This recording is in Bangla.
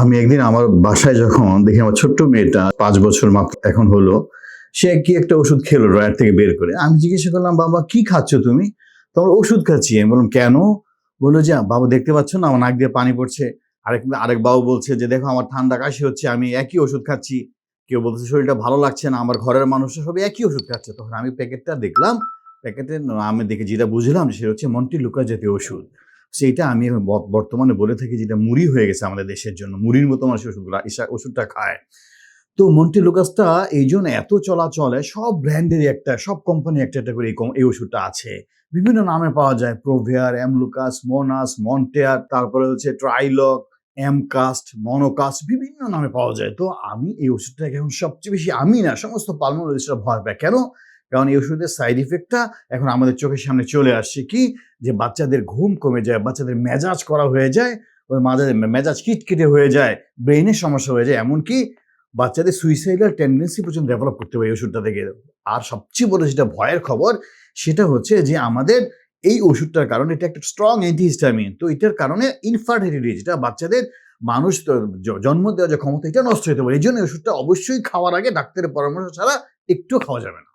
আমি একদিন আমার বাসায় যখন দেখি আমার ছোট্ট মেয়েটা পাঁচ বছর মাত্র এখন হলো, সে কি একটা ওষুধ খেলো ড্রয়ার থেকে বের করে। আমি জিজ্ঞাসা করলাম, বাবা, কি খাচ্ছ তুমি? তোমার ওষুধ খাচ্ছি। আমি বললাম, কেন? বলল, যে, বাবা, দেখতে পাচ্ছ না? আমার নাক দিয়ে পানি পড়ছে। আরেক আরেক বাবু বলছে যে, দেখো, আমার ঠান্ডা কাশি হচ্ছে, আমি একই ওষুধ খাচ্ছি। কেউ বলছে, শরীরটা ভালো লাগছে না, আমার ঘরের মানুষরা সবাই একই ওষুধ খাচ্ছে। তখন আমি প্যাকেটটা দেখলাম প্যাকেটের আমি দেখে যেটা বুঝলাম সেটা হচ্ছে মন্টি লুকা জাতীয় ওষুধ। সেইটা আমি বর্তমানে বলে থাকি যেটা মুড়ি হয়ে গেছে আমাদের দেশের জন্য। মুড়ির মতো মানুষ ওষুধগুলো ওষুধটা খায়। তো মন্টি লুকাসটা এই জন্য এত চলাচলে সব ব্র্যান্ডেরই একটা, সব কোম্পানি একটা একটা করে এই ওষুধটা আছে। বিভিন্ন নামে পাওয়া যায় প্রোভিয়ার অ্যামলুকাস মোনাস মন্টেয়ার তারপরে হচ্ছে ট্রাইলক এমকাস্ট মনোকাস্ট বিভিন্ন নামে পাওয়া যায়। তো আমি এই ওষুধটাকে এখন সবচেয়ে বেশি, আমি না, সমস্ত পালমোলজিস্টরা ভয় পায়। কেন? কারণ এই ওষুধের সাইড ইফেক্টটা এখন আমাদের চোখের সামনে চলে আসছে কি? যে বাচ্চাদের ঘুম কমে যায়, বাচ্চাদের মেজাজ করা হয়ে যায়, ওই মাঝে মেজাজ কিটকিটে হয়ে যায় ব্রেনের সমস্যা হয়ে যায়। এমনকি বাচ্চাদের সুইসাইডাল টেন্ডেন্সি পর্যন্ত ডেভেলপ করতে পারে ওষুধটা থেকে। আর সবচেয়ে বড় যেটা ভয়ের খবর, সেটা হচ্ছে যে আমাদের এই ওষুধটার কারণে এটা একটা স্ট্রং অ্যান্টিহিস্টামিন তো এটার কারণে ইনফার্টিলিটি যেটা বাচ্চাদের মানুষ জন্ম দেওয়ার যে ক্ষমতা, এটা নষ্ট হতে পারে। এই জন্য ওষুধটা অবশ্যই খাওয়ার আগে ডাক্তারের পরামর্শ ছাড়া একটু খাওয়া যাবে না।